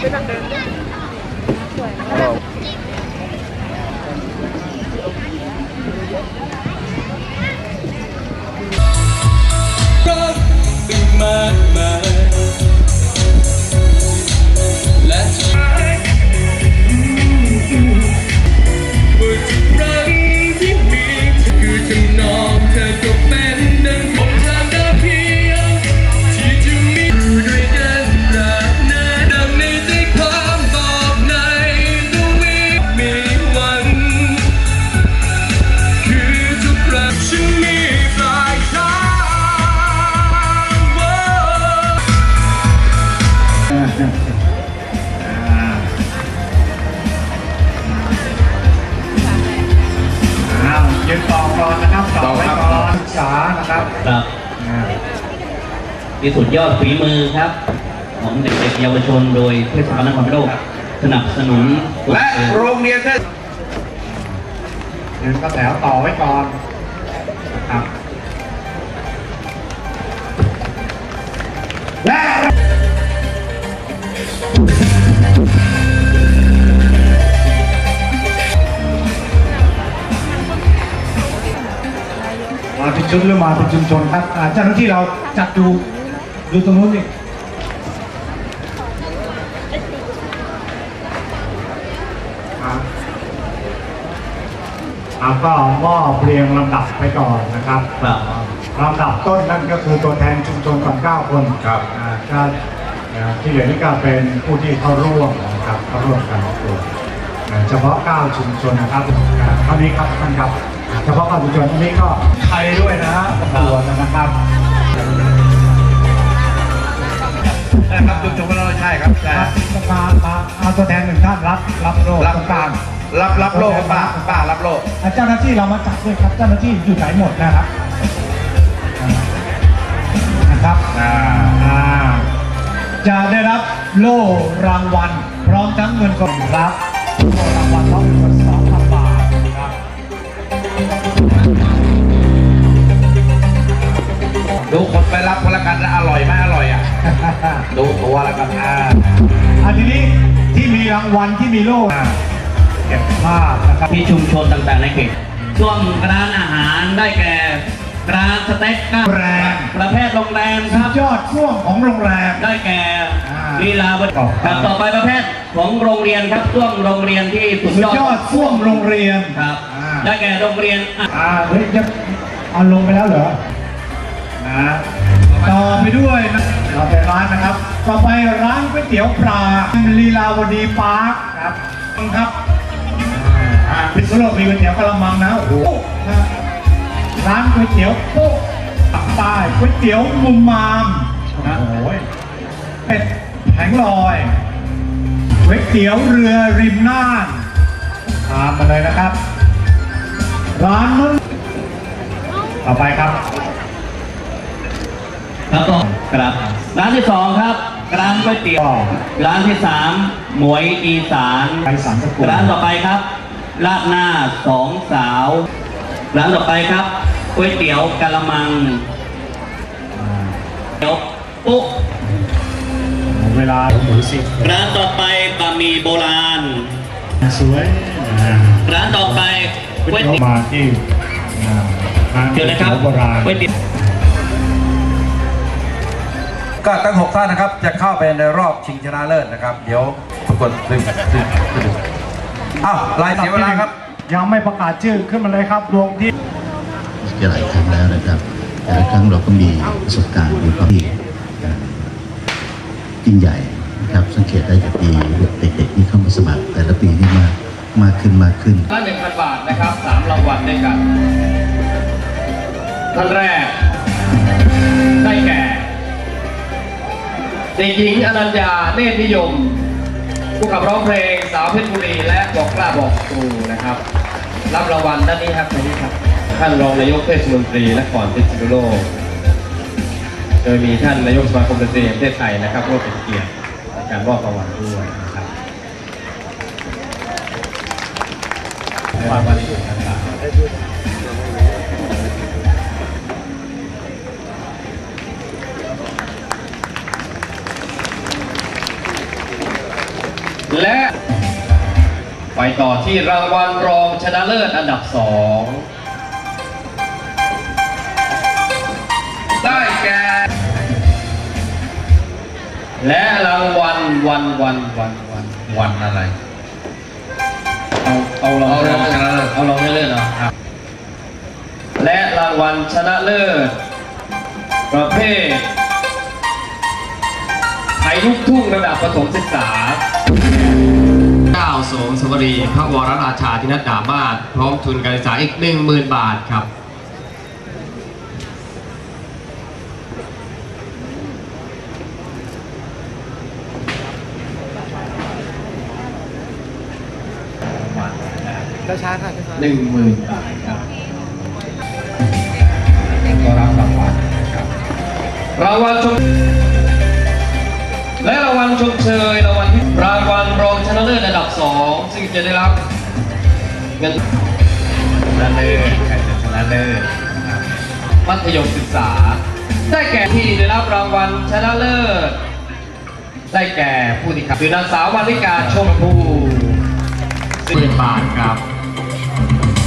Big man, man. ครับครับอ่าที่สุดยอดฝีมือครับ ของเด็กๆเยาวชนโดยเทศบาลนครพนมสนับสนุนและโรงเรียนเทศยืนกระแถวต่อไว้ก่อนนะครับและ ชุดหรือมาเป็นชุมชนครับอ่าเจ้าหน้าที่เราจัดดูดูตรงนู้นนี่ครับครับก็มอบเรียงลำดับไปก่อนนะครับครับลำดับต้นนั่นก็คือตัวแทนชุมชนก่อน9คนครับอ่าก็อ่าที่เหลือนี่ก็เป็นผู้ที่เข้าร่วมนะครับเข้าร่วมการประกวดอ่าเฉพาะ9ชุมชนนะครับอ่าเท่านี้ครับท่านครับ เฉพาะ9ชุมชนอันนี้ก็ไทยด้วยนะฮะประกวดนะครับนะครับจุดจบเราใช่ครับใช่ครับมามาเอาตัวแทนหนึ่งท่านรับรับโล่รับตรงกลางรับรับโลกครับป้าป้ารับโลกอ่าเจ้าหน้าที่เรามาจับด้วยครับเจ้าหน้าที่อยู่ไหนหมดนะครับนะครับอ่าอ่าจะได้รับโล่รางวัล พร้อมทั้งเงินสดครับโล่รางวัลพร้อมเงิน ดูคนไปรับคนละกันนะอร่อยไหมอร่อยอะ ดูตัวแล้วกันอ่าอันทีนี้ที่มีรางวัลที่มีโล่อ่าเก็บภาพนะครับที่ชุมชนต่างๆในเขตช่วงร้านอาหารได้แก่ร้านสเต็กก้าแรงประเภทโรงแรมคสุรัดบยอดช่วงของโรงแรมได้แก่อ่าลีลาวดีต่อครับต่อไปประเภทของโรงเรียนครับช่วงโรงเรียนที่สุดสุดยอดยอดช่วงโรงเรียนครับอ่า ได้แก่โรงเรียนอะอ่าเฮ้ยจะเอาลงไปแล้วเหรอนะต่อไปด้วยนะต่อไปร้านนะครับ ต่อไปร้านก๋วยเตี๋ยวปลาลีลาวดีปาร์คครับครับอ่าพิษณุโลกมีก๋วยเตี๋ยวกะละมังนะโอ้โหนะร้านก๋วยเตี๋ยวโป๊ะปักใต้ก๋วยเตี๋ยวมุมมามนะโอ้ยเป็ดแผงลอยก๋วยเตี๋ยวเรือริมน่านตามมาเลยนะครับ ร้านนู้นต่อไปครับ ครับต่อครับ ร้านที่สองครับ ร้านก๋วยเตี๋ยว ร้านที่สามหมวยอีสานไปสามสกุลร้านต่อไปครับลาดหน้าสองสาว ร้านต่อไปครับก๋วยเตี๋ยวกะละมังอ่าเตี๋ยวปุ๊เวลาหมูสิบร้านต่อไปบะหมี่โบราณ สวยอ่าร้านต่อไป ก๋ก๋ววยยเตี๋ยวเตี๋ยวมาที่อ่าร้านก๋วยเดี๋ยวนะคเตี๋รับยวโบราณก๋วยเตี๋ยวก็ทั้งหกท่านนะครับ จะเข้าไปในรอบชิงชนะเลิศนะครับ เดี๋ยวปรากฏดึงดึงดึงอ้าวลายเสียเวลาครับ ยังไม่ประกาศชื่อขึ้นมาเลยครับลงที่จะหลายครั้งแล้วนะครับแต่ละครั้งเราก็มีประสบการณ์มีความที่เอ่อยิ่งใหญ่นะครับสังเกตได้จากปีเด็กๆที่เข้ามาสมัคร แต่ละปีนี่มากมากขึ้นมากขึ้นละหนึ่งพันบาท นะครับสามรางวัลด้วยกัน ท่านแรก ได้แก่เด็กหญิงอนัญญาเนตรนิยม ผู้ขับร้องเพลงสาวเพชรบุรี และบอกกล้าบอกครูนะครับ รับรางวัลด้านนี้ครับนี้ครับ ท่านรองนายกเทศมนตรีนครพิษณุโลกโดยมีท่านนายกสมาคมดนตรีแห่งประเทศไทยนะครับร่วมเป็นเกียรติในการมอบรางวัลด้วย นะครับรางวัลที่หนึ่งต่างๆและไปต่อที่รางวัลรองชนะเลิศอันดับสองได้แก่และรางวัลวันวันวันวันวันอะไร เอาเอารองเอารองชนะเลิศเอารองชนะเลิศเนาะครับ และรางวัลชนะเลิศประเภทไทยลูกทุ่งระดับประถมศึกษาเก้าสมสวรีพระวรราชาธินัดดามาศพร้อมทุนการศึกษาอีก 10,000 บาทครับ หนึ่งหมื่นบาทครับก็รับรางวัลนะครับรางวัลชมและรางวัลชมเชยรางวัลที่รางวัลรองชนะเลิศอันดับสองซึ่งจะได้รับเงินชนะเลิศใครจะชนะเลิศนะครับมัธยมศึกษา ได้แก่ที่ได้รับรางวัลชนะเลิศได้แก่ผู้ที่ขับคือนางสาววาริกาชมพูหมื่นบาทครับ ปร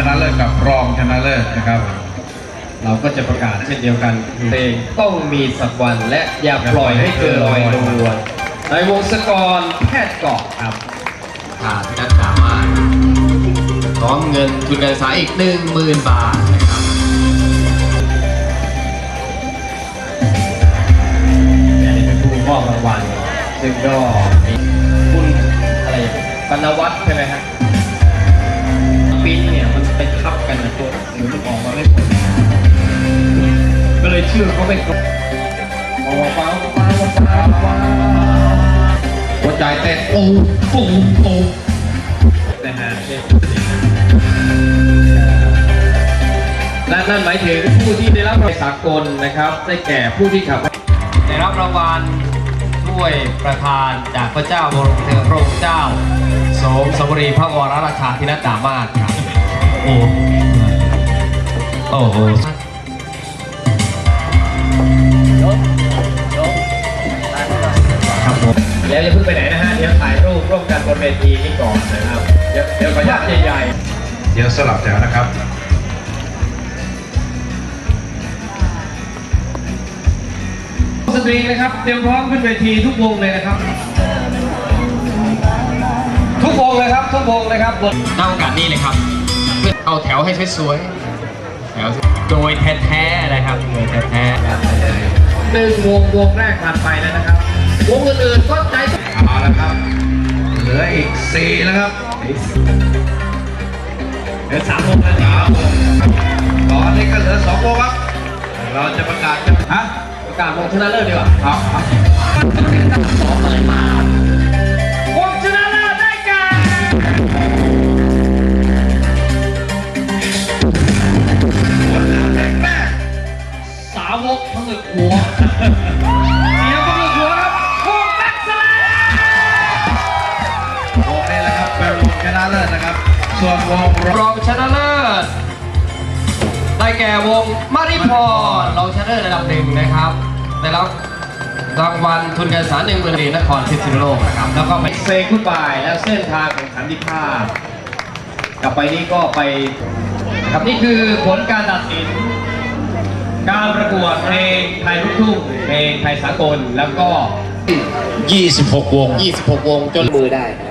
ชนะเลิศกับรองชนะเลิศนะครับ เราก็จะประกาศเช่นเดียวกันเพลงต้องมีสักวันและอย่าปล่อยให้เกินลอยนวลในวงสกรแพทย์เกาะครับขาดนัดสามารถพร้อมเงินทุนการศึกษาอีกหนึ่งหมื่นบาทนะครับอันนี้เป็นผู้มอบรางวัลซึ่งก็มีคุณอะไรปนวัตรใช่ไหมฮะปิ้นเนี่ยมัน ไปทับกันนะตัวหรือมันออกมาไม่หมดก็เลยชื่อเขาไม่ครบว้าวว้าวว้าวว้าวว้าหัวใจเต้นโอ้ปูปูนะฮะและนั่นหมายถึงผู้ที่ได้รับรางวัลสากลนะครับ ได้แก่ผู้ที่ขับได้รับรางวัลถ้วยประธานจากพระเจ้าบรมเธอพระองค์เจ้า สมสวรีพระวรราชาธินัดดามาศครับ โอ้โอ้โหครับผมแล้วอย่าเพิ่งไปไหนนะฮะ เดี๋ยวถ่ายรูปร่วมกันบนเวทีนี้ก่อนนะครับ เดี๋ยวเดี๋ยวขออนุญาตใหญ่ๆ เดี๋ยวสลับแถวนะครับสตรีนะครับ เตรียมพร้อมขึ้นเวทีทุกวงเลยนะครับ ทุกวงเลยครับ ทุกวงเลยครับบนหน้าโอกาสนี้เลยครับ เพื่อเอาแถวให้สวยๆแถวโดยแท้ๆนะครับโดยแท้ๆหนึ่งวงวงแรกผ่านไปแล้วนะครับ วงอื่นๆก็ใจเอาละครับ เหลืออีกสี่แล้วครับเหลือสามวงแล้วสามวงตอนนี้ก็เหลือสองวงครับ เราจะประกาศกันฮะประกาศวงชนะเลิศดีกว่าเอาเอา เสียงพงึกหัวครับวงแบ็คสแลมวงนี้แหละครับเป็นวงชนะเลิศนะครับ ส่วนวงรององชนะเลิศได้แก่วงมาริพรรองชนะเลิศระดับหนึ่งนะครับได้รับรางวัลทุนการศึกษาหนึ่งหมื่นเหรียญนครพิษณุโลกนะครับแล้วก็ไปเซกุดบายและเส้นทางของสันติภาพกลับไปนี้ก็ไปนะครับนี่คือผลการตัดสิน การประกวดเพลงไทยลูกทุ่งเพลงไทยสากลแล้วก็ 26 วง 26 วงจนมือได้นะ